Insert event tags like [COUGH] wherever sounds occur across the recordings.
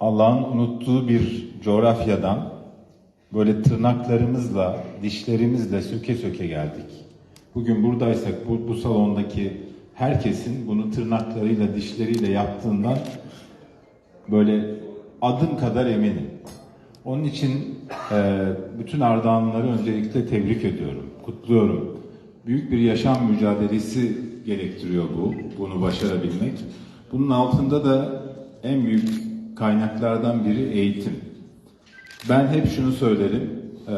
Allah'ın unuttuğu bir coğrafyadan böyle tırnaklarımızla, dişlerimizle söke söke geldik. Bugün buradaysak bu, bu salondaki herkesin bunu tırnaklarıyla, dişleriyle yaptığından böyle adım kadar eminim. Onun için e, bütün Ardahanlıları öncelikle tebrik ediyorum, kutluyorum. Büyük bir yaşam mücadelesi gerektiriyor bu, bunu başarabilmek. Bunun altında da en büyük kaynaklardan biri eğitim. Ben hep şunu söylerim, e,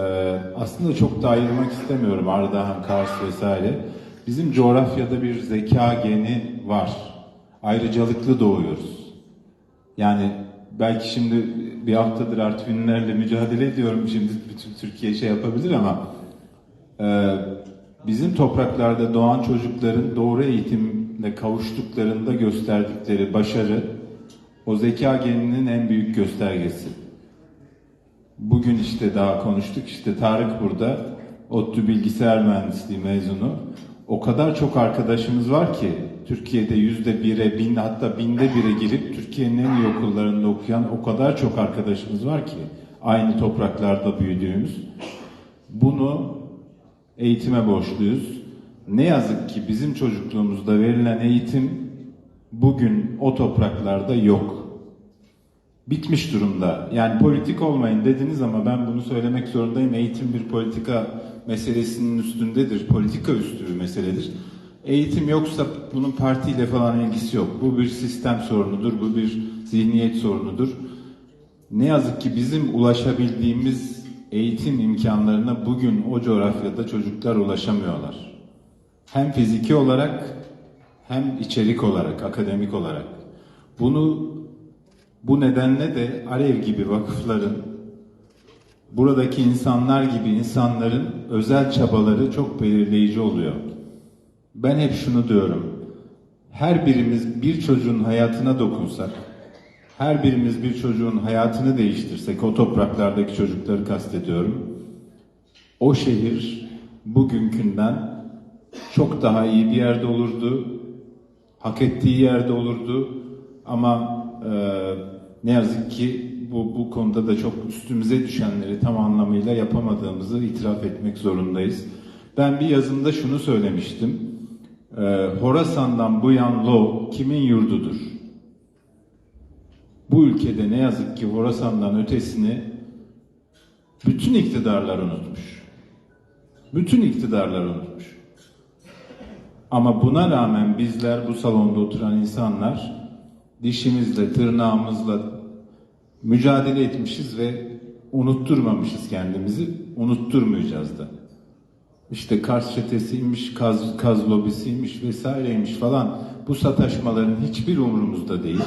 aslında çok da ayırmak istemiyorum Ardahan, Kars vesaire. Bizim coğrafyada bir zeka geni var. Ayrıcalıklı doğuyoruz. Yani belki şimdi bir haftadır Artvinlerle mücadele ediyorum. Şimdi bütün Türkiye şey yapabilir ama e, bizim topraklarda doğan çocukların doğru eğitimle kavuştuklarında gösterdikleri başarı o zeka geninin en büyük göstergesi. Bugün işte daha konuştuk işte Tarık burada ODTÜ bilgisayar mühendisliği mezunu. O kadar çok arkadaşımız var ki Türkiye'de yüzde bire, bin hatta binde bire girip Türkiye'nin en iyi okullarında okuyan o kadar çok arkadaşımız var ki aynı topraklarda büyüdüğümüz. Bunu eğitime borçluyuz. Ne yazık ki bizim çocukluğumuzda verilen eğitim bugün o topraklarda yok. Bitmiş durumda. Yani politik olmayın dediniz ama ben bunu söylemek zorundayım. Eğitim bir politika meselesinin üstündedir. Politika üstü bir meseledir. Eğitim yoksa bunun partiyle falan ilgisi yok. Bu bir sistem sorunudur, bu bir zihniyet sorunudur. Ne yazık ki bizim ulaşabildiğimiz eğitim imkanlarına bugün o coğrafyada çocuklar ulaşamıyorlar. Hem fiziki olarak hem içerik olarak, akademik olarak. Bunu bu nedenle de Alev gibi vakıfların, buradaki insanlar gibi insanların özel çabaları çok belirleyici oluyor. Ben hep şunu diyorum. Her birimiz bir çocuğun hayatına dokunsak, her birimiz bir çocuğun hayatını değiştirsek, o topraklardaki çocukları kastediyorum. O şehir bugünkünden çok daha iyi bir yerde olurdu, hak ettiği yerde olurdu ama e, ne yazık ki bu, bu konuda da çok üstümüze düşenleri tam anlamıyla yapamadığımızı itiraf etmek zorundayız. Ben bir yazımda şunu söylemiştim. E, Horasan'dan bu yan Lo kimin yurdudur? Bu ülkede ne yazık ki Horasan'dan ötesini bütün iktidarlar unutmuş. Bütün iktidarlar unutmuş. Ama buna rağmen bizler bu salonda oturan insanlar dişimizle, tırnağımızla mücadele etmişiz ve unutturmamışız kendimizi, unutturmayacağız da. İşte Kars çetesiymiş, kaz, kaz lobisiymiş vesaireymiş falan bu sataşmaların hiçbir umurumuzda değil.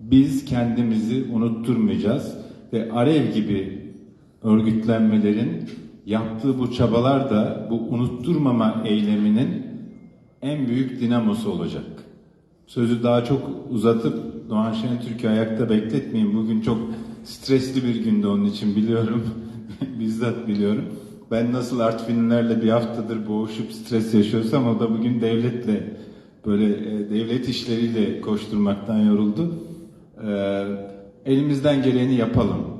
Biz kendimizi unutturmayacağız ve Arev gibi örgütlenmelerin yaptığı bu çabalar da bu unutturmama eyleminin en büyük dinamosu olacak. Sözü daha çok uzatıp Doğan Şentürk'ü ayakta bekletmeyin. Bugün çok stresli bir gündü onun için biliyorum. [LAUGHS] Bizzat biliyorum. Ben nasıl Artvinlilerle bir haftadır boğuşup stres yaşıyorsam o da bugün devletle böyle e, devlet işleriyle koşturmaktan yoruldu. Ee, elimizden geleni yapalım.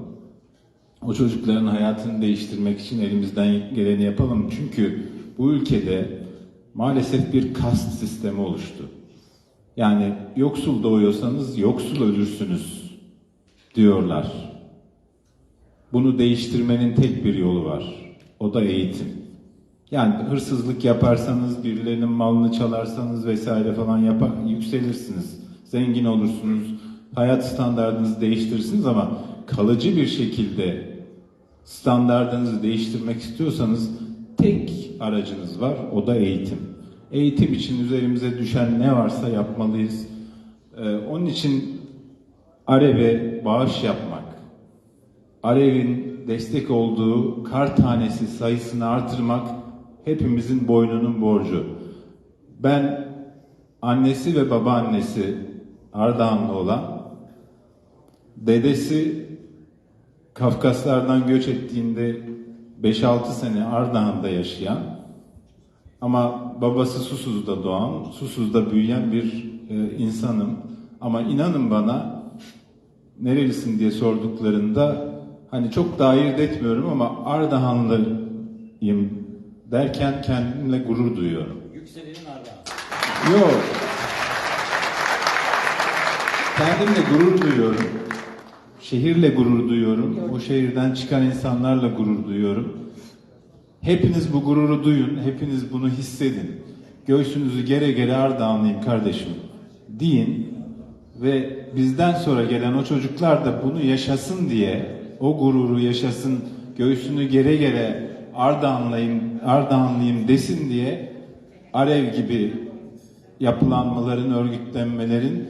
O çocukların hayatını değiştirmek için elimizden geleni yapalım. Çünkü bu ülkede maalesef bir kast sistemi oluştu. Yani yoksul doğuyorsanız yoksul ölürsünüz diyorlar. Bunu değiştirmenin tek bir yolu var. O da eğitim. Yani hırsızlık yaparsanız, birilerinin malını çalarsanız vesaire falan yapar, yükselirsiniz. Zengin olursunuz. Hayat standartınızı değiştirirsiniz ama kalıcı bir şekilde standartınızı değiştirmek istiyorsanız tek aracınız var. O da eğitim. Eğitim için üzerimize düşen ne varsa yapmalıyız. Ee, onun için Arev'e bağış yapmak, Arev'in destek olduğu kar tanesi sayısını artırmak hepimizin boynunun borcu. Ben annesi ve babaannesi Ardahanlı olan, dedesi Kafkaslardan göç ettiğinde 5-6 sene Ardahan'da yaşayan ama babası Susuz'da doğan, Susuz'da büyüyen bir e, insanım. Ama inanın bana nerelisin diye sorduklarında hani çok da ayırt etmiyorum ama Ardahanlıyım derken kendimle gurur duyuyorum. Yükselenin Ardahan. Yok. Kendimle gurur duyuyorum. Şehirle gurur duyuyorum. O şehirden çıkan insanlarla gurur duyuyorum. Hepiniz bu gururu duyun. Hepiniz bunu hissedin. Göğsünüzü gere gere Ardahanlıyım kardeşim deyin. Ve bizden sonra gelen o çocuklar da bunu yaşasın diye, o gururu yaşasın, göğsünü gere gere Ardahanlıyım, Ardahanlıyım desin diye Arev gibi yapılanmaların, örgütlenmelerin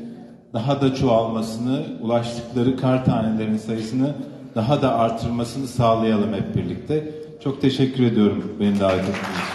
daha da çoğalmasını, ulaştıkları kar tanelerin sayısını daha da artırmasını sağlayalım hep birlikte. Çok teşekkür ediyorum beni davet ettiğiniz için.